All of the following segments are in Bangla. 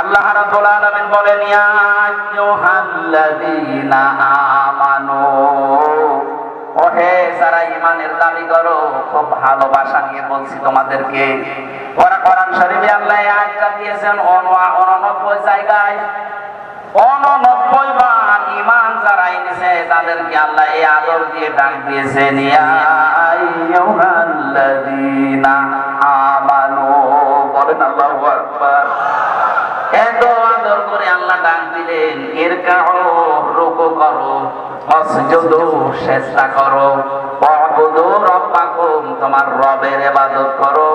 আল্লাহ রাব্বুল আলামিন বলেন, ইয়া আইয়ুহাল্লাযীনা আমানু, ওহে যারা ইমানের দাবি করো, খুব ভালোবাসা নিয়ে বলছি তোমাদেরকে। ওরা কোরআন শরীফে আল্লাহ আয়াতটা দিয়েছেন অনওয়া অননব্বই জায়গায়, অননব্বই বার ইমান যারা এনেছে, তাদেরকে আল্লাহ এই আদর দিয়ে ডাক দিয়েছেন, ইয়া আইয়ুহাল্লাযীনা আমানু। বলেন আল্লাহু আকবার এত আদর করে আল্লাহ ডাক এর কারও রুকু করো অসজুদু চেষ্টা করো অবুদু রব্বাকুম, তোমার রবের ইবাদত করো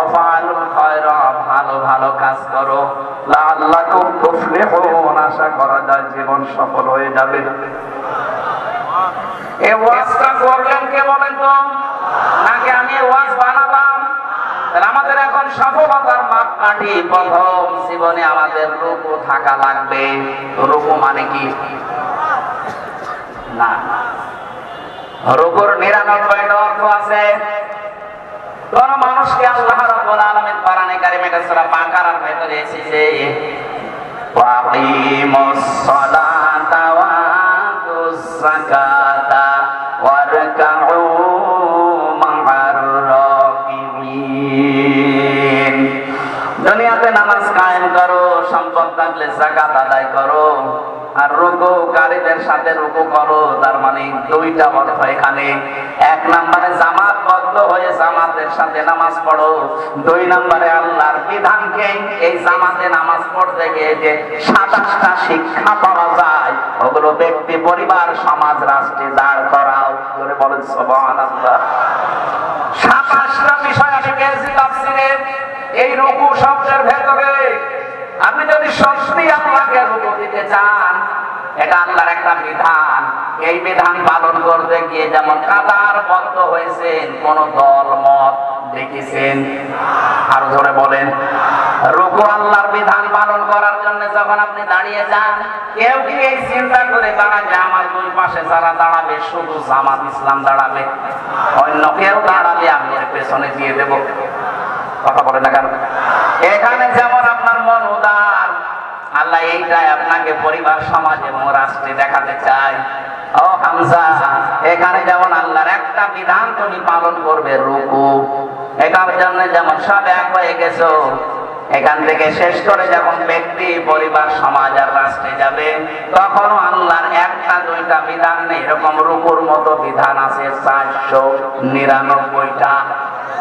অফালুল খায়রা, ভালো ভালো কাজ করো। লাআল্লাকুম তুফলিহুন, আশা করা যায় জীবন সফল হয়ে যাবে। এই ওয়াজটা করলেন কে বলেন তো? নাকি আমি ওয়াজ বানালাম? আমাদের এখন সফলতার মাপকাঠি প্রথম জীবনে আমাদের রূপও থাকা লাগবে। রূপ মানে কি? না। রূপর নিরানব্বইটা অর্থ আছে। কোন মানুষকে আল্লাহ রাব্বুল আলামিন কোরআনে কারিমে সূরা বাকারার ভেতরে এসেছে ওয়াকিমুস সালাতা ওয়া আতুস যাকাতা। থাকলে যাকাত আদায় করো। আর রুকুকারীদের সাথে রুকু করো। তার মানে দুইটা অর্থ এখানে। এক নম্বরে জামাত বদ্ধ হয়ে জামাতের সাথে নামাজ পড়ো। দুই নম্বরে আল্লাহর বিধানকে এই জামাতে নামাজ পড়তে গিয়ে যে সাতাশটা শিক্ষা পাওয়া যায়, ওগুলো ব্যক্তি, পরিবার, সমাজ, রাষ্ট্রে দাঁড় করে বলেন, সুবহানাল্লাহ। সাতাশটা বিষয় আমি তাফসিরে। এই রুকু শব্দের ভেতরে আপনি যদি সত্যি আল্লাহকে রুকু দিতে চান, এটা আল্লাহর একটা বিধান। এই বিধান পালন করতে গিয়ে যেমন কাতার বদ্ধ হয়েছেন কোন দল, মত দেখেছেন? আরও ধরে বলেন, রুকু আল্লাহর বিধান পালন করার জন্য যখন আপনি দাঁড়িয়ে যান, কেউ কি এই চিন্তা করে দাঁড়ায় যে আমার দুই পাশে যারা দাঁড়াবে, শুধু জামাত ইসলাম দাঁড়াবে? অন্য কেউ দাঁড়ালে আমি পেছনে দিয়ে দেব। কথা বলে না কেন এখানে যেমন আপনার মন উদার এইটাই আপনাকে পরিবার, সমাজ এবং রাষ্ট্রে দেখাতে চায় ও হামজা, এখানে যেমন আল্লাহর একটা বিধান তুমি পালন করবে, রুকু। এটার জন্য যেমন সব এক হয়ে গেছো, এখান থেকে শেষ করে যখন ব্যক্তি, পরিবার, সমাজ আর রাষ্ট্রে যাবে, তখনও আল্লাহর একটা, দুইটা বিধান নেই। এরকম রুকুর মতো বিধান আছে চারশো নিরানব্বইটা।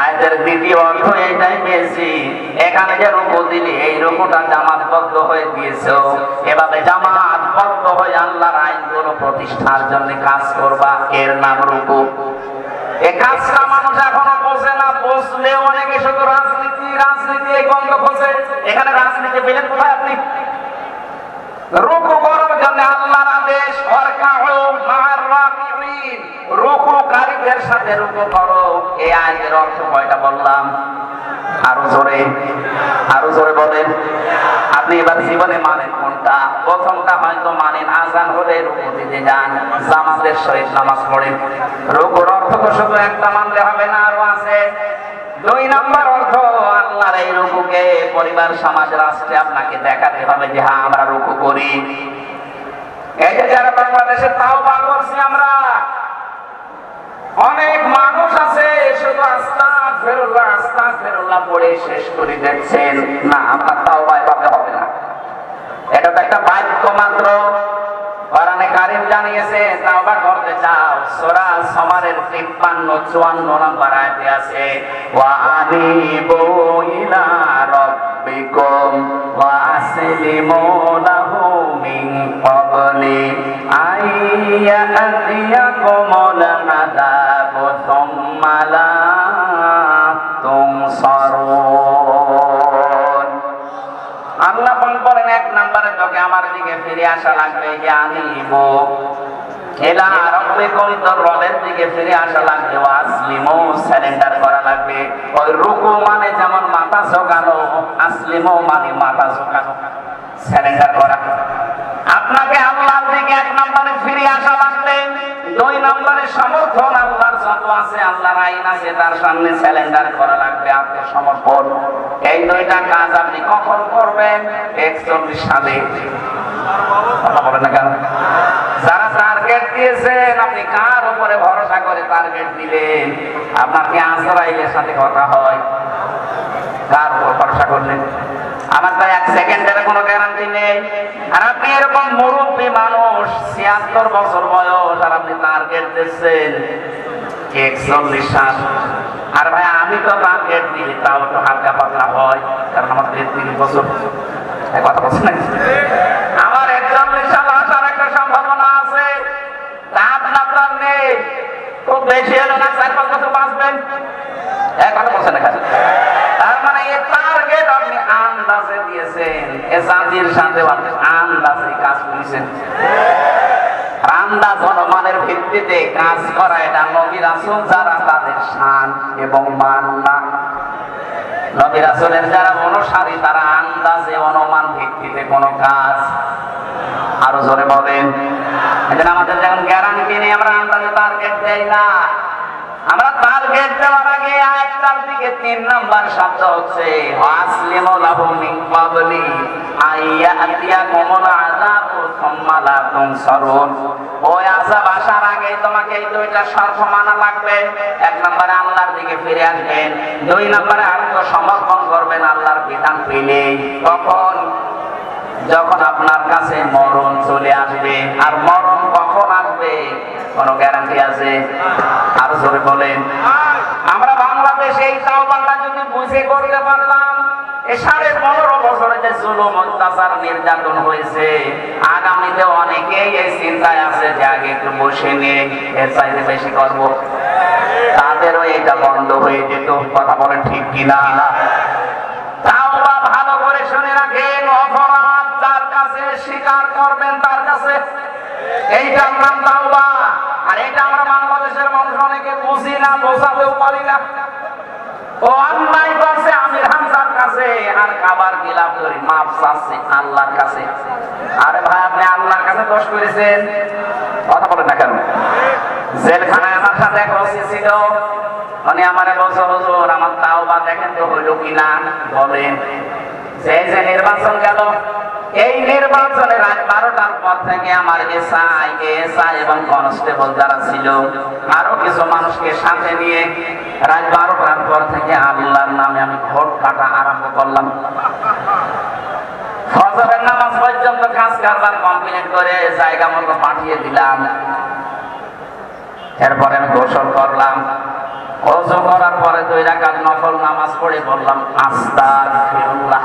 আয়াতের দ্বিতীয় অর্থ এটাই পেয়েছি। এখানে যে রুকু দিলি এই রুকুটা জামাতবদ্ধ হয়ে দিয়েছ। এভাবে জামাতবদ্ধ হয়ে আল্লাহর আইনগুলো প্রতিষ্ঠার জন্য কাজ করবা। এর নাম রুকু। এ কাজটা মানুষ এখনও বোঝে না, বুঝলেও অনেকে শুধু রাজনীতি রাজনীতি, এই গন্ধ খোঁজে। এখানে রাজনীতি পেলেন কোথায় আপনি? আপনি এবার জীবনে মানেন কোনটা? প্রথমটা হয়তো মানেন আজান হলে রুকু দিতে যান, জামাতের সহিত নামাজ পড়েন। রুকুর অর্থ তো শুধু একটা মানলে হবে না, আরও আছে। দুই নাম্বার অর্থ, আল্লাহর এই রুকুকে পরিবার, সমাজ, রাষ্ট্রে আপনাকে দেখাতে হবে যে হ্যাঁ আমরা রুকু করি। এই যে যারা বাংলাদেশে তাও বার করছি আমরা, অনেক মানুষ আছে, শুধু আস্তা ফেরুল্লাহ আস্তা ফেরুল্লাহ পড়ে শেষ করে দেখছেন, না, আমরা তাও এভাবে হবে না। এটা তো একটা বাক্য মাত্র কোরআনে কারিম জানিয়েছে তাওবা চাও। সূরা সমারের 53 54 নম্বর আয়াতে আছে আল্লাহ পাক বলেন এক নম্বরে তোকে আমার দিকে ফিরে আসা লাগবে আনিব মানে যেমন মাথা মানে মাথা করা। আপনাকে আল্লাহর দিকে এক নম্বরে ফিরে আসা লাগবে, দুই নম্বরে সমর্থন যত আছে আল্লাহর আইন আছে তার সামনে স্যালেন্ডার করা লাগবে আপনার সমর্পণ। এই দুইটা কাজ আপনি কখন করবেন? একচল্লিশ সালে। যারা টার্গেট দিয়েছেন, আপনি কার উপরে ভরসা করে টার্গেট দিলেন? আপনার কি সাথে কথা হয়? কার উপর ভরসা করলেন? আমার তো এক সেকেন্ডের কোনো গ্যারান্টি নেই। আর আপনি এরকম মুরব্বী মানুষ, ছিয়াত্তর বছর বয়স, আর আপনি টার্গেট দিচ্ছেন। একচল্লিশ সাল আর ভাই, আমি তো টার্গেট দিই, তাও একটু হালকা পাতলা হয়, কারণ আমার তেত্রিশ বছর এই কথা বলছেন নাকি? আমার একচল্লিশ সাল আসার একটা সম্ভাবনা আছে। নেই। খুব বেশি হলো না বছর কথা বলছেন না। তার মানে এই টার্গেট আপনি আন্দাজে দিয়েছেন। এ জাতির সাথে আন্দাজে কাজ করেছেন। আন্দাজ জনমানের ভিত্তিতে কাজ করা এটা নবী রাসুল যারা তাদের শান এবং মান না নবী রাসুলের যারা অনুসারী, তারা আন্দাজে অনুমান ভিত্তিতে কোনো কাজ। আরও জোরে বলেন। আমাদের যখন গ্যারান্টি নেই, আমরা আন্দাজে টার্গেট দেই না। আমরা টার্গেট দেওয়ার আগে আয়াতটার দিকে তিন নাম্বার শব্দ হচ্ছে আসলিমু লাহু ক্বাবলি আইয়াতিয়াকুমুল আযাবু সুম্মা লা তুনসারুন। ওই আযাব আসার আগে তোমাকে এই দুইটা শর্ত লাগবে। এক নম্বরে আল্লাহর দিকে ফিরে আসবেন, দুই নম্বরে আত্মসমর্পণ করবেন আল্লাহর বিধান পেলেই তখন যখন আপনার কাছে মরণ চলে আসবে, আর মরণ কখন আসবে? কোন গ্যারান্টি আছে? আর জোরে বলেন। আমরা বাংলাদেশে এই তাওবাটা যদি বুঝে করতে পারলাম তাদেরও এটা বন্ধ হয়ে যেত, কথা বলেন ঠিক কিনা? এইটার নাম তাওবা, আর এটা আমরা বাংলাদেশের মানুষ অনেকে বুঝি না, বোঝাতেও পারি না। ও অন্যায় করছে আমির হামজার কাছে, আর কাবার গিলাপ করি মাপ চাচ্ছে আল্লাহর কাছে। আরে ভাই, আপনি আল্লাহর কাছে দোষ করেছেন। কথা বলেন না কেন? জেলখানায় আমার সাথে এক ওসি ছিল। মানে আমার বছর হুজুর, আমার তাও বা দেখেন তো হইল কিনা? বলেন। যে যে নির্বাচন গেল এই নির্বাচনে রাত বারোটার পর থেকে আমার এসআই এসআই এবং কনস্টেবল যারা ছিল, আরও কিছু মানুষকে সাথে নিয়ে রাত বারোটার পর থেকে আল্লাহর নামে আমি ভোট কাটা আরম্ভ করলাম। নামাজ পড়ে বললাম, আস্তাগফিরুল্লাহ।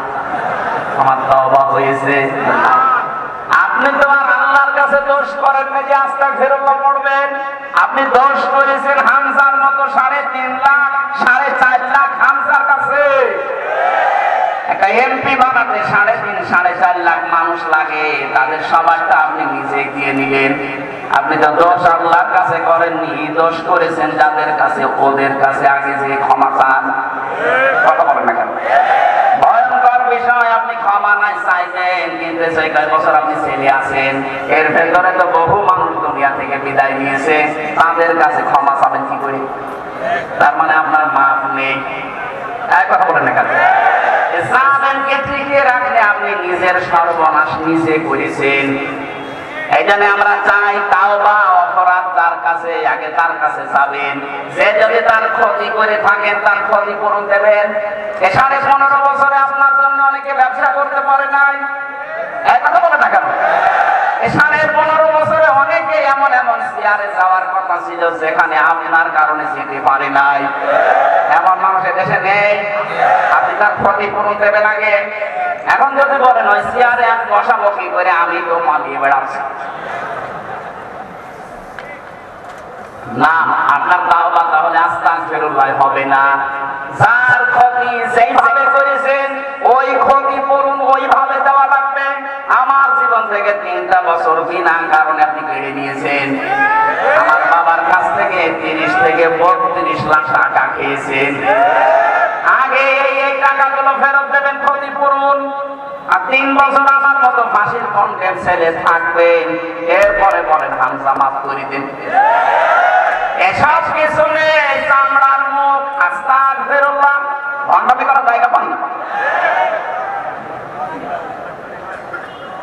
আমার তওবা হয়েছে। আপনি তো আর আল্লাহর কাছে দোষ করেন না যে আস্তাগফিরুল্লাহ পড়বেন। আপনি দোষ করেছেন হামজার মতো সাড়ে তিন লাখ, সাড়ে চার লাখ হামজার কাছে। একটা এমপি বানাতে সাড়ে তিন, সাড়ে চার লাখ মানুষ লাগে। তাদের সবারটা আপনি নিজে দিয়ে নিলেন। আপনি তো দোষ আল্লাহর কাছে করেননি, দোষ করেছেন যাদের কাছে, ওদের কাছে আগে যে ক্ষমা চান। কথা বলেন না কেন ভয়ঙ্কর বিষয় আপনি ক্ষমা মানে সর্বনাশ নিজে করেছেন। এই জন্য আমরা চাই তাও বা অপরাধ তার কাছে, আগে তার কাছে যাবেন। সে যদি তার ক্ষতি করে থাকেন, তার ক্ষতিপূরণ দেবেন। এ সাড়ে পনেরো বছরে আপনার অনেকে ব্যবসা করতে পারে নাই। কথা বলে না কেন? সাড়ে পনেরো বছরে অনেকে এমন এমন যাওয়ার কথা ছিল যেখানে আপনার কারণে যেতে পারে নাই। এমন মানুষের দেশে নেই। আপনি তার ক্ষতিপূরণ দেবেন আগে। এখন যদি করে আমি তো বেড়াচ্ছি। না, আপনার তাওবা তাহলে আস্তাক ফেরুল্লাহ হবে না। যার ক্ষতি করেছেন ওই ওইভাবে দেওয়া লাগবে। আমার জীবন থেকে তিনটা বছর বিনা কারণে আপনি কেড়ে নিয়েছেন। আমার বাবার কাছ থেকে তিরিশ থেকে বত্রিশ লাখ টাকা খেয়েছেন। আগে এই টাকাগুলো ফেরত দেবেন ক্ষতিপূরণ আর তিন বছর আমার মতো ফাঁসির কন্টেন্ট ছেলে থাকবেন। এরপরে বলেন, হামজা মাফ করে দিন। এসব কিছু নেই, চামড়ার মুখ, আস্তাক ফেরুল্লাহ ভণ্ডামি করার জায়গা পান।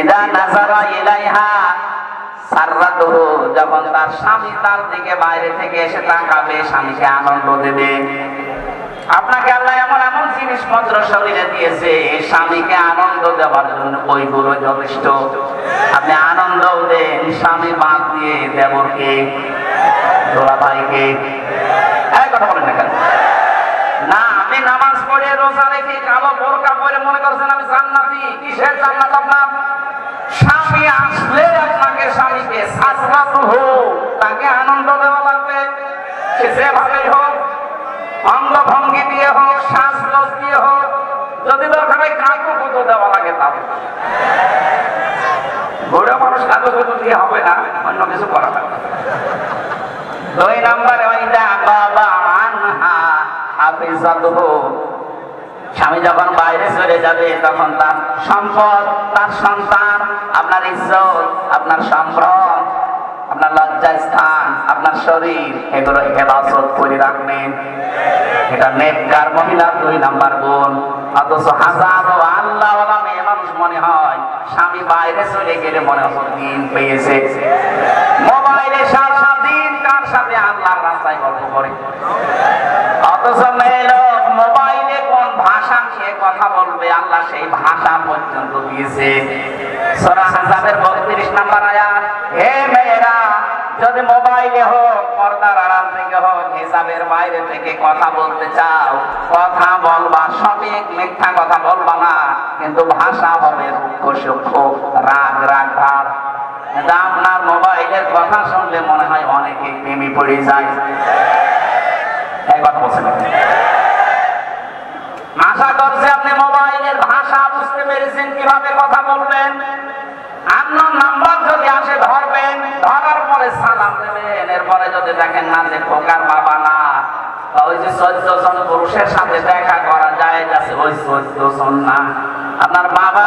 ইদা সাররাতুহু, যখন তার স্বামী তার দিকে বাইরে থেকে এসে তাকাবে, স্বামীকে আনন্দ দেবে। আপনাকে আল্লাহ এমন এমন জিনিসপত্র শরীরে দিয়েছে, স্বামীকে আনন্দ দেওয়ার জন্য ওইগুলো যথেষ্ট। আপনি আনন্দ দেন, স্বামী বাদ দিয়ে দেবরকে দোলা ভাইকে কথা বলেন না কেন? না, আপনি নামাজ পড়ে রোজা রেখে কালো বোরকা পরে মনে করছেন আমি জান্নাতি, কিসের জান্নাত আপনার? স্বামী আসলে আপনাকে স্বামীকে সাজরাত হোক, তাকে আনন্দ দেওয়া লাগবে। সে যেভাবেই হোক অঙ্গভঙ্গি দিয়ে হোক শ্বাসরস দিয়ে হোক, যদি দরকার হয় কাকু কত দেওয়া লাগে তাহলে বুড়ো মানুষ কাকু দিয়ে হবে না, অন্য কিছু করা লাগবে। দুই নম্বরে ওইটা বাবা স্বামী যখন বাইরে চলে যাবে, তখন তার সম্পদ, তার সন্তান, আপনার ইজ্জত, আপনার সম্ভ্রম আপনার লজ্জা স্থান, আপনার শরীর, এগুলো হেফাজত করে রাখবেন। এটা নেককার মহিলার দুই নাম্বার গুণ অথচ হাজারো আল্লাহ মেয়ে মানুষ মনে হয়, স্বামী বাইরে চলে গেলে মনে হয় দিন পেয়েছে মোবাইলে সারা দিন কার সাথে আল্লাহর রাস্তায় গল্প করে অথচ মেয়ে লোক মোবাইলে কোন ভাষা নিয়ে কথা বলবে আল্লাহ সেই ভাষা পর্যন্ত দিয়েছে। সূরা 32 নাম্বার আয়াত, হে মেয়েরা, যদি মোবাইলে হোক, পর্দার আড়াল থেকে হোক, হিসাবের বাইরে থেকে কথা বলতে চাও, কথা বলবা সঠিক, মিথ্যা কথা বলবা না, কিন্তু ভাষা হবে রুক্ষ রাগ রাগ, ভাব। আপনার মোবাইলের কথা শুনলে মনে হয় অনেকে প্রেমে পড়ে যায়। কথা বলছেন। আশা করছে আপনি মোবাইলের ভাষা বুঝতে পেরেছেন কীভাবে কথা বলবেন? আপনার নাম্বার যদি আসে ধরবেন, ধরার পরে সালাম দেবেন। এরপরে যদি দেখেন না যে খোকার বাবা না ওই যে চোদ্দ জন পুরুষের সাথে দেখা করা যায় ওই চোদ্দ জন না। আপনার বাবা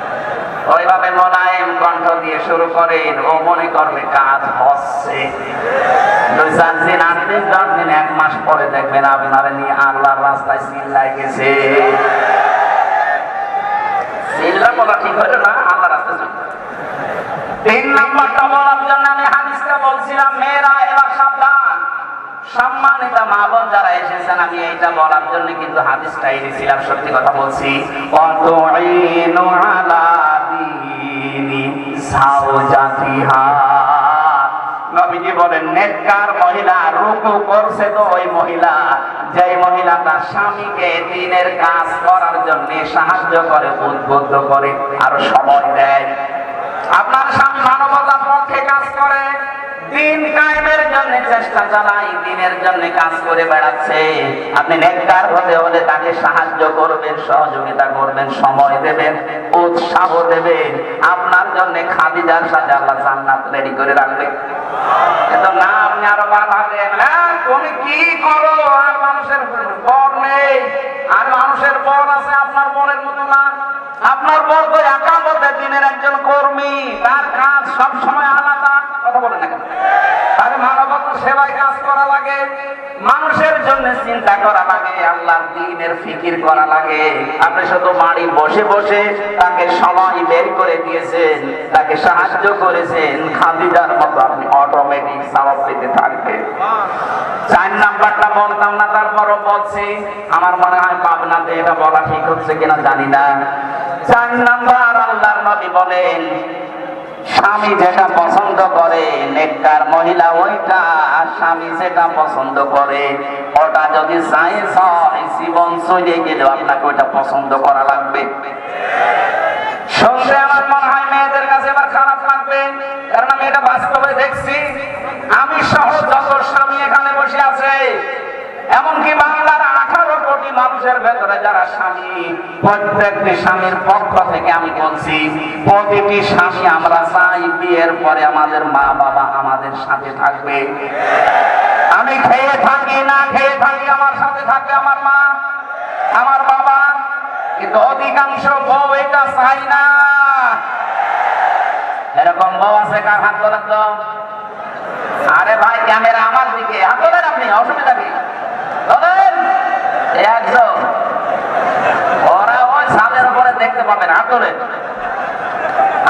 ওইভাবে মোলায়েম কণ্ঠ দিয়ে শুরু করেন ও মনে করবে কাজ হচ্ছে। দুই চার দিন আট দিন দশ দিন, এক মাস পরে দেখবেন নিয়ে রাস্তায় বলা ঠিক না আল্লাহ রাস্তায়। তিন নম্বরটা বলার জন্য আমি হাদিসটা বলছিলাম, মেয়েরা সাবধান। সম্মানিত মা বোন যারা এসেছেন, আমি এইটা বলার জন্য কিন্তু হাদিসটা এনেছিলাম, সত্যি কথা বলছি। অতুইনু আলা সাহায্য আপনার স্বামী মানবতার পক্ষে কাজ করে, দিন কায়েমের জন্য চেষ্টা দিনের জন্য কাজ করে বেড়াচ্ছে। আপনি নেককার হতে হলে তাকে সাহায্য করবেন, সহযোগিতা করবেন, সময় দেবেন, উৎসাহ দেবেন। আপনার জন্য খাদিজার সাথে আল্লাহ জান্নাত রেডি করে রাখবে। এত আরও তুমি কি করো? আর মানুষের বর নেই। আর মানুষের পর আছে আপনার পরের মতো না। আপনার পর তো একামতে দিনের একজন কর্মী। তার কাজ সব সময় আলাদা। কথা বলে না মানবতার সেবায় কাজ করা লাগে, মানুষের জন্য চিন্তা করা লাগে, আল্লাহর দিনের ফিকির করা লাগে। আপনি শুধু বাড়ি বসে বসে তাকে সময় বের করে দিয়েছেন, তাকে সাহায্য করেছেন, খাদিজার মতো আপনি অটোমেটিক সওয়াব পেতে থাকবে চার নাম্বারটা বলতাম না, তারপরও বলছি, আমার মনে হয় পাবনাতে এটা বলা ঠিক হচ্ছে কিনা জানি না। চার নাম্বার আল্লাহর নবী বলেন স্বামী যেটা পছন্দ করে, নেককার মহিলা ওইটা, আর স্বামী যেটা পছন্দ করে। ওটা যদি সাইন্স হয়, জীবন চলে গেলেও আপনাকে ওইটা পছন্দ করা লাগবে। আমার মনে হয় মেয়েদের কাছে এবার খারাপ লাগবে, কারণ আমি এটা বাস্তবে দেখছি। আমি সহ যত স্বামী এখানে বসে আছে, এমনকি বাংলার কোটি মানুষের ভেতরে যারা স্বামী, প্রত্যেকটি স্বামীর পক্ষ থেকে আমি বলছি, প্রতিটি স্বামী আমরা চাই বিয়ের পরে আমাদের মা বাবা আমাদের সাথে থাকবে। আমি খেয়ে থাকি, না খেয়ে থাকি, আমার সাথে থাকবে আমার মা, আমার বাবা। কিন্তু অধিকাংশ বউ এটা চাই না। এরকম বউ আছে কার হাত তোলেন আরে ভাই, ক্যামেরা আমার দিকে। হাত তোলেন আপনি, অসুবিধা কি? তোলেন? একজন ওরা ওই ছাদের উপরে দেখতে পাবেন তোলেন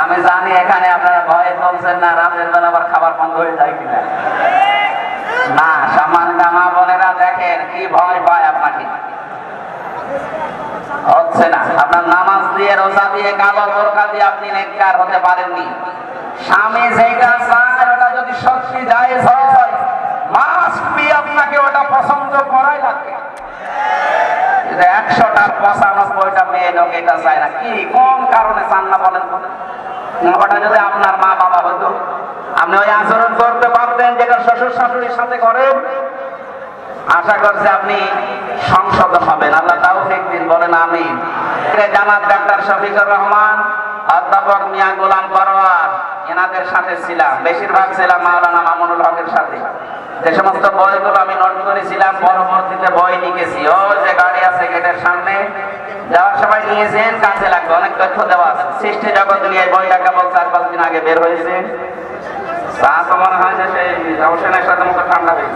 আমি জানি এখানে আপনারা ভয়ে চলছেন না, রাতের বেলা আবার খাবার বন্ধ হয়ে যায় কিনা। না সামান্য মা বোনেরা দেখেন কি ভয় পায় আপনাকে। হচ্ছে না, আপনার নামাজ দিয়ে রোজা দিয়ে কালো তরকা দিয়ে আপনি নেককার হতে পারেননি। স্বামী যেটা চায়, ওটা যদি সত্যি যায় হয় মাস্ট আপনাকে ওটা পছন্দ করাই লাগবে। কিন্তু একশোটার পঁচানব্বইটা মেয়ে লোক এটা চায় না, কি কোন কারণে চান না বলেন? ওটা যদি আপনার মা বাবা হতো, আপনি ওই আচরণ করতে পারতেন যেটা শ্বশুর শাশুড়ির সাথে করেন আশা করছি আপনি সংশোধন হবেন। আল্লাহ তাও দিন, বলেন আমি জামাত ডাক্তার শফিকুর রহমান, অধ্যাপক মিয়া গোলাম পরোয়ার, এনাদের সাথে ছিলাম। বেশিরভাগ ছিলাম মাওলানা মামুনুল হকের সাথে। যে সমস্ত বইগুলো আমি নোট করেছিলাম পরবর্তীতে বই লিখেছি। ও যে গাড়ি আছে গেটের সামনে যাওয়ার সময় নিয়েছেন কাছে লাগবে অনেক তথ্য দেওয়া আছে। সৃষ্টি জগৎ নিয়ে বইটা কেবল চার পাঁচ দিন আগে বের হয়েছে। তা তো মনে হয় যে সেই হোসেনের সাথে মুখে ঠান্ডা হয়ে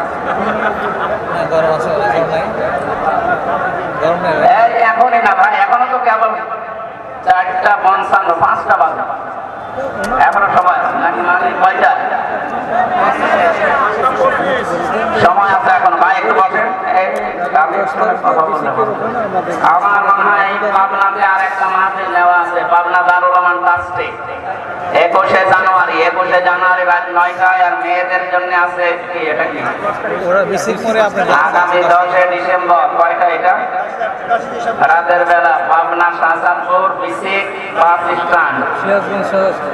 এখনই না ভাই এখনও তো কেবল চারটা পঞ্চান্ন পাঁচটা বাজে। এখনও সময় আছে নাকি মানে কয়টা? সময় আছে এখন, ভাই বসেন। আমার মনে হয় পাবনাতে আর একটা মাহফিল নেওয়া আছে, পাবনা দারুল রহমান ট্রাস্টে একুশে একুশে জানুয়ারি রাত নয়টায় আর মেয়েদের জন্য আছে কি এটা কি? ওরা বেশি করে আগামী দশে ডিসেম্বর কয়টা এটা? রাতের বেলা পাবনা শাহজাদপুর বিসিক বাস স্ট্যান্ড।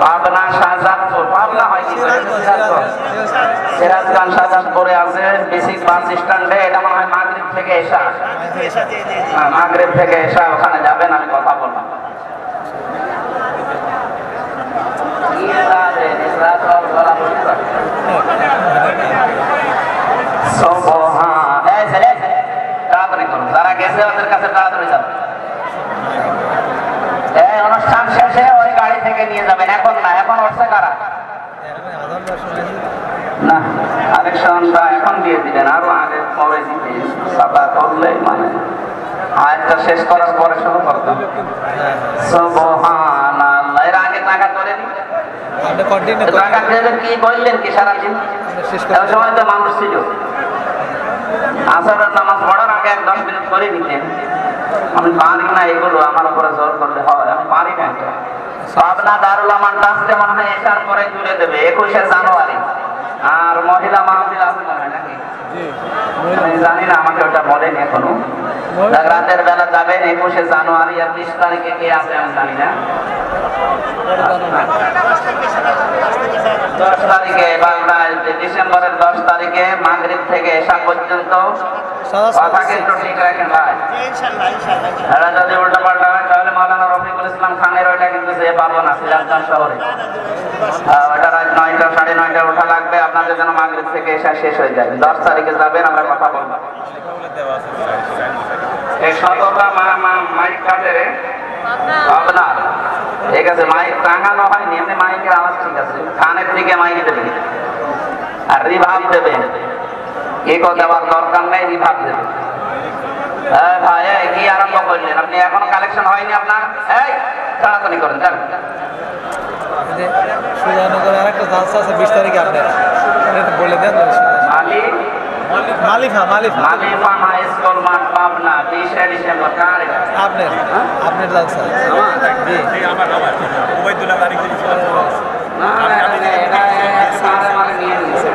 পাবনা শাহজাদপুর পাবনা হয় কি? সিরাজগঞ্জ সিরাজগঞ্জ। শাহজাদপুরে আছে বিসিক বাস স্ট্যান্ডে। এটা মনে হয় মাগরিব থেকে এসা। হ্যাঁ, থেকে এসা ওখানে যাবেন আমি কথা বললাম এখন দিয়ে দিলেন আরও আগে শেষ করার পরে শুরু করতাম। সুবহানাল্লাহ। এর আগে টাকা নি আপনি কন্টিনিউ টাকা কি বললেন কি সারাদিন শেষ ওই সময় তো মানুষ ছিল। আসরের নামাজ পড়ার আগে এক দশ মিনিট করে নিতেন। আমি পারি না এগুলো আমার উপরে জোর করলে হয়। আমি পারি না এটা। পাবনা দারুল আমান ট্রাস্টে মনে হয় এসার পরে তুলে দেবে একুশে জানুয়ারি। আর মহিলা মাহফিল আছে নাকি? আমি জানি না আমাকে ওটা বলেন এখনও। রাতের বেলা যাবেন একুশে জানুয়ারি আর বিশ তারিখে কে আছে আমি জানি না। দশ তারিখে বাংলায় ডিসেম্বরের দশ তারিখে মাগরিব থেকে এসা পর্যন্ত। কথা কিন্তু ঠিক হয় হয়ে ঠিক আছে, মাইক টাঙানো হয়নি, এমনি আছে। কানের দিকে মাইক দেবেন আর রিভাব দেবেন এ কথা আবার দরকার নেই, রিভাব এই ভাই কি আরম্ভ করলেন? আপনি এখনও কালেকশন হয়নি আপনার? এই তাড়াতাড়ি করেন যান। সুজানগরে আরেকটা জালসা আছে বিশ তারিখে আপনার বলে দেন মালি মালিফা মালিফা। মালিফা হাই স্কুল মাঠ পাবনা বিশে ডিসেম্বর কার আপনার আপনার জালসা। জি। না, না, এটা- এটা- এটা মানে নিয়ে নিয়েছে।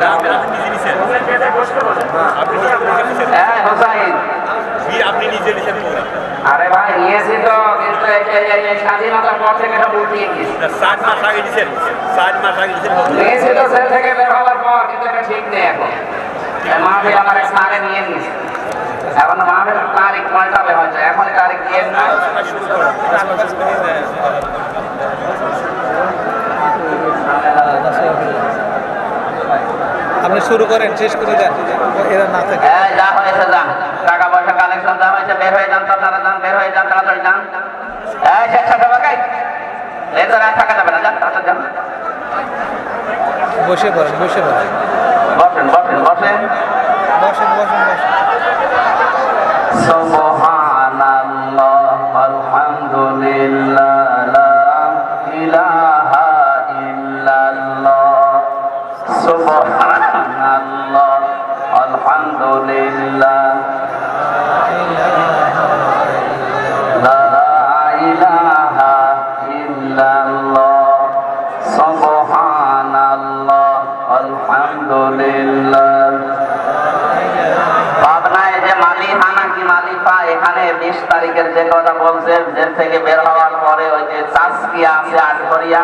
এই, হোসাইন, আপনি নিজে লিখেন তো আরে ভাই নিয়েছি তো কিন্তু এই- এই- এই- এই স্বাধীনতার পর থেকে এটা উল্টিয়ে গিয়েছে ষাট মাস আগে দিচ্ছেন ষাট মাস আগে দিচ্ছেন নিয়েছি তো সেল থেকে বের হওয়ার পর কিন্তু এটা ঠিক নেই এখন। এই মাহফিল আমার স্থানে নিয়ে নিয়েছে। এখন মাহফিল তারিখ পাল্টাবে হয়তো এখন তারিখ দিয়ে না আপনি শুরু করেন শেষ করে দেন এরা না থাকে। এই যা হয়েছে যান টাকা পয়সা কালেকশন যা হয়েছে বের হয়ে যান তো তারা যান বের হয়ে যান তাড়াতাড়ি যান। এই শেষ সাথে বাকাই আর থাকা যাবে না যান তাড়াতাড়ি যান। বসে পড়েন বসে পড়েন। বসেন বসেন বসেন। বসেন বসেন বসেন। থেকে বের হওয়ার পরে ওই যে চাষকিয়া আছে আটঘরিয়া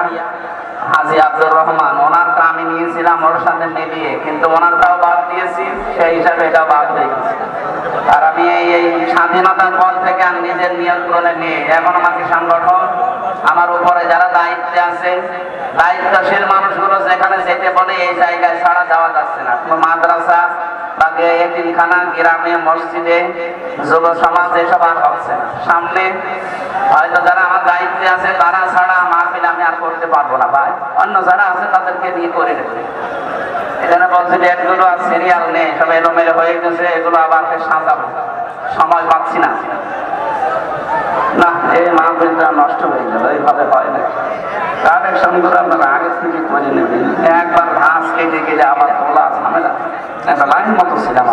হাজি আব্দুর রহমান ওনারটা আমি নিয়েছিলাম ওর সাথে মিলিয়ে, কিন্তু ওনারটাও বাদ দিয়েছি, সেই হিসাবে এটা বাদ হয়ে গেছে। আর আমি এই এই স্বাধীনতার পর থেকে আমি নিজের নিয়ন্ত্রণে নিয়ে এখন আমাকে সংগঠন, আমার উপরে যারা দায়িত্বে আছে, দায়িত্বশীল মানুষগুলো যেখানে যেতে বলে এই জায়গায় ছাড়া যাওয়া যাচ্ছে না। কোনো মাদ্রাসা বা এতিমখানা, গ্রামে, মসজিদে, যুব সমাজে সবার হচ্ছে সামনে হয়তো যারা আমার দায়িত্বে আছে, তারা ছাড়া মাহফিল আমি আর করতে পারব না ভাই। অন্য যারা আছে, তাদেরকে দিয়ে করে নেবে। এখানে বলছি আর সিরিয়াল নেই। সব এলোমেলো হয়ে গেছে, এগুলো আবার সাজাবো সময় পাচ্ছি না। না, এই নষ্ট হয়ে গেল, এইভাবে হয় না। করে আপনারা আগে থেকে করে নেবেন। একবার ঘাস কেটে গেলে আবার তোলা ঝামেলা। একটা লাইন মতো ছিলাম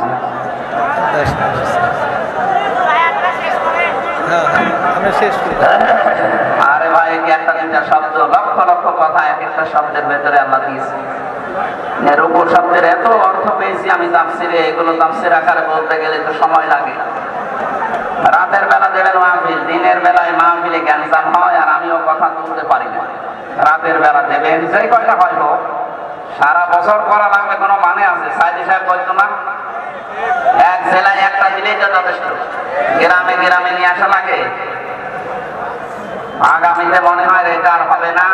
আরে ভাই একটা তিনটা শব্দ, লক্ষ লক্ষ কথা, এক একটা শব্দের ভেতরে আল্লাহ এর উপর শব্দের এত অর্থ পেয়েছি আমি তাফসিরে, এগুলো তাফসির আকারে বলতে গেলে তো সময় লাগে। রাতের বেলা দেবেন মাহফিল, দিনের বেলায় মাহফিলে জ্ঞানসান হয় আর আমিও কথা তুলতে পারি না। রাতের বেলা দেবেন যে কয়টা হয় হোক সারা বছর করা লাগবে কোনো মানে আছে? সাইদি সাহেব বলতো না, এক জেলায় একটা দিলেই তো যথেষ্ট। গ্রামে গ্রামে নিয়ে আসা লাগে। আগামীতে মনে হয় এটা হবে না।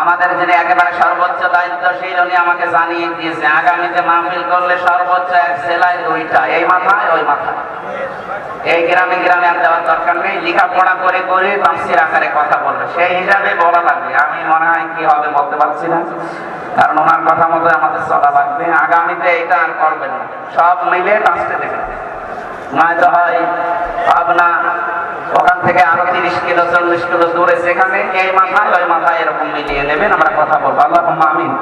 আমাদের যিনি একেবারে সর্বোচ্চ দায়িত্বশীল উনি আমাকে জানিয়ে দিয়েছে। আগামীতে মাহফিল করলে সর্বোচ্চ এক সেলাই দুইটা। এই মাথায়, ওই মাথায়। এই গ্রামে গ্রামে আর যাওয়ার দরকার নেই। লেখাপড়া করে করে তামসির আকারে কথা বলবে। সেই হিসাবে বলা লাগবে। আমি মনে হয় কি হবে বলতে পারছি না। কারণ ওনার কথা মতো আমাদের চলা লাগবে। আগামীতে এটা আর করবেন না। সব মিলে টাস্টে দেবেন নয়তো হয় ভাবনা ওখান থেকে আরো তিরিশ কিলো চল্লিশ কিলো দূরে যেখানে এই মাথায় ওই মাথায় এরকম মিলিয়ে নেবেন আমরা কথা বলবো আল্লাহ আমিন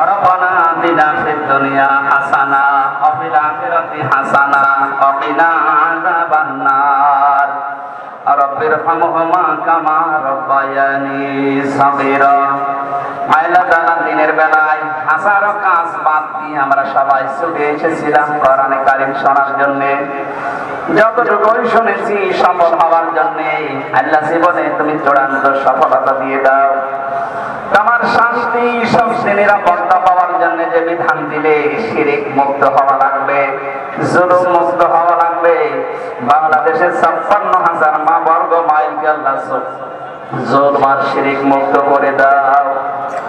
ربنا آتنا في الدنيا حسنة وفي الآخرة حسنة وقنا عذاب النار রব্বির হামহুমা কামা রব্বায়ানি মাইলা দানা দিনের বেলায় হাজারো কাজ বাদ দিয়ে আমরা সবাই এসেছিলাম কোরআনে কারিম শোনার জন্য। শুনেছি সফল হওয়ার জন্য। আল্লাহ জীবনে তুমি চূড়ান্ত সফলতা দিয়ে দাও। তোমার শান্তি পাওয়ার জন্য যে বিধান দিলে শিরিক মুক্ত হওয়া লাগবে, জুলুম মুক্ত হওয়া লাগবে ছাপ্পান্ন হাজার মা বর্গ মাইলকে আল্লাহ জোলমার শিরিক মুক্ত করে দাও।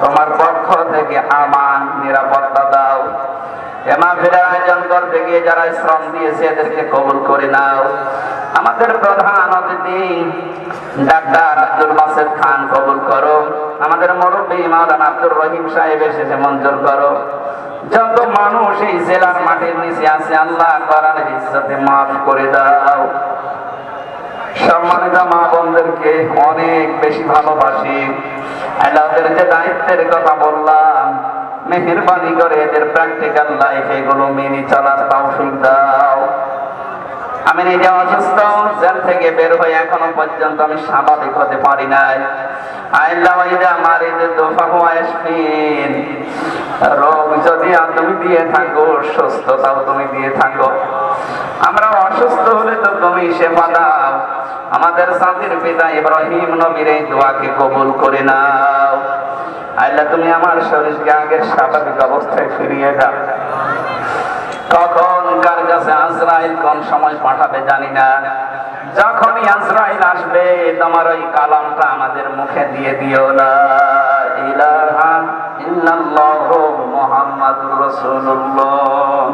তোমার পক্ষ থেকে আমান, নিরাপত্তা দাও। আমাদের প্রধান অতিথি ডাক্তার আব্দুল বাসেদ খান, কবুল করো। আমাদের মুরব্বী মাওলানা আব্দুল রহিম সাহেব এসেছে, মঞ্জুর করো। যত মানুষ এই জেলার মাটির নিচে আছে, আল্লাহ করার ইজ্জতে মাফ করে দাও। সম্মানিত মা বোনদেরকে অনেক বেশি ভালোবাসি। যে দায়িত্বের কথা বললাম, মেহেরবানি করে এদের প্র্যাকটিক্যাল লাইফ এগুলো মেনে চলার দাও। আমি নিজে অসুস্থ, জেল থেকে বের হয়ে এখনও পর্যন্ত আমি স্বাভাবিক হতে পারি নাই। আমরা অসুস্থ হলে তো তুমি সেবা দাও। আমাদের জাতির পিতা ইব্রাহিম নবীর এই দোয়াকে কবুল করে নাও। আল্লাহ তুমি আমার শরীরকে আগের স্বাভাবিক অবস্থায় ফিরিয়ে দাও। কখন কার কাছে আজরাইল কোন সময় পাঠাবে জানি না। যখনই আজরাইল আসবে, তোমার ওই কালামটা আমাদের মুখে দিয়ে দিও না ইলাহা ইল্লাল্লাহু মুহাম্মাদুর রাসূলুল্লাহ।